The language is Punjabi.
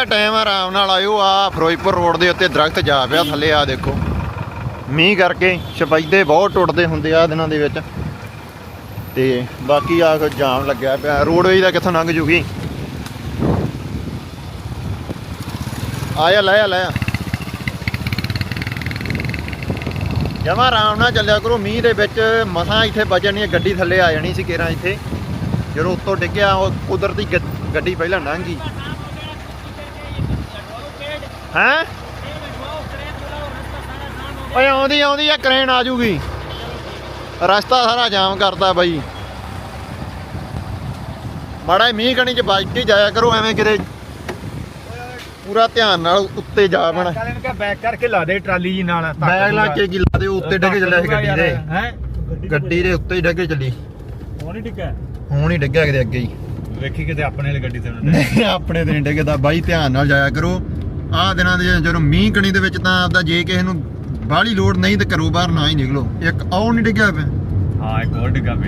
ਦਾ ਟਾਈਮ ਆ, ਆਰਾਮ ਨਾਲ ਆਇਓ ਆ ਫਿਰੋਜ਼ਪੁਰ ਰੋਡ ਦੇ ਉੱਤੇ ਦਰਖਤ ਜਾ ਪਿਆ ਥੱਲੇ, ਆ ਦੇਖੋ। ਮੀਂਹ ਕਰਕੇ ਸ਼ਪੈਦੇ ਬਹੁਤ ਟੁੱਟਦੇ ਹੁੰਦੇ ਆ ਦਿਨਾਂ ਦੇ ਵਿੱਚ। ਤੇ ਬਾਕੀ ਆ ਜਾਮ ਲੱਗਿਆ ਪਿਆ ਰੋਡਵੇਜ ਦਾ ਕਿੱਥੋਂ ਲੰਘ ਜੂਗੀ? ਆਇਆ ਲੈ ਆ ਜਮਾ ਆਰਾਮ ਨਾਲ ਚੱਲਿਆ ਕਰੋ, ਮੀਂਹ ਦੇ ਵਿੱਚ ਮਸਾਂ ਇੱਥੇ ਬਚਣੀ ਗੱਡੀ ਥੱਲੇ ਆ ਜਾਣੀ ਸੀ ਕੇਰਾਂ ਇੱਥੇ। ਜਦੋਂ ਉੱਤੋਂ ਡਿੱਗਿਆ, ਉਹ ਕੁਦਰਤੀ ਗੱਡੀ ਪਹਿਲਾਂ ਲੰਘ ਗਈ। ਹੈਂ? ਓਏ ਆਉਂਦੀ ਆਉਂਦੀ ਆ ਕਰੇਨ ਆ ਜੂਗੀ। ਰਸਤਾ ਸਾਰਾ ਜਾਮ ਕਰਤਾ ਬਾਈ। ਮਾੜਾ ਮੀਂਹ ਕਣੀ ਚ ਬਚ ਕੇ ਜਾਇਆ ਕਰੋ ਐਵੇਂ ਕਿਤੇ ਪੂਰਾ ਧਿਆਨ ਨਾਲ ਉੱਤੇ ਜਾ ਬਣ ਚੱਲ ਇਹਨੂੰ ਕਹ ਬੈਕ ਕਰਕੇ ਲਾ ਦੇ ਟਰਾਲੀ ਜੀ ਨਾਲ ਬੈਗ ਲਾ ਕੇ ਗਿੱਲਾ ਦੇ ਉੱਤੇ ਡਿੱਗ ਚੱਲਿਆ ਸੀ ਗੱਡੀ ਦੇ। ਹੈ ਗੱਡੀ ਦੇ ਉੱਤੇ ਹੀ ਡਿੱਗ ਚੱਲੀ। ਉਹ ਨਹੀਂ ਟਿਕਾ ਹੁਣ ਹੀ ਡਿੱਗਿਆ ਕਿਤੇ ਅੱਗੇ ਹੀ। ਵੇਖੀ ਕਿਤੇ ਆਪਣੇ ਵਾਲੀ ਗੱਡੀ ਤੇ ਨਾ ਨਹੀਂ ਆਪਣੇ ਤੇ ਨਹੀਂ ਡਿੱਗਦਾ। ਬਾਈ ਧਿਆਨ ਨਾਲ ਜਾਇਆ ਕਰੋ। ਆਹ ਦਿਨਾਂ ਦੇ ਜਦੋਂ ਮੀਂਹ ਕਣੀ ਦੇ ਵਿੱਚ ਤਾਂ ਆਪਦਾ ਜੇ ਕਿਸੇ ਨੂੰ ਬਾਹਲੀ ਲੋੜ ਨਹੀਂ ਤੇ ਘਰੋਂ ਬਾਹਰ ਨਾ ਹੀ ਨਿਕਲੋ ਇੱਕ ਆਉ ਨਹੀਂ ਡਿੱਗਿਆ ਪਿਆ ਹਾਂ, ਇੱਕ ਹੋਰ ਡਿੱਗਾ ਪਿਆ।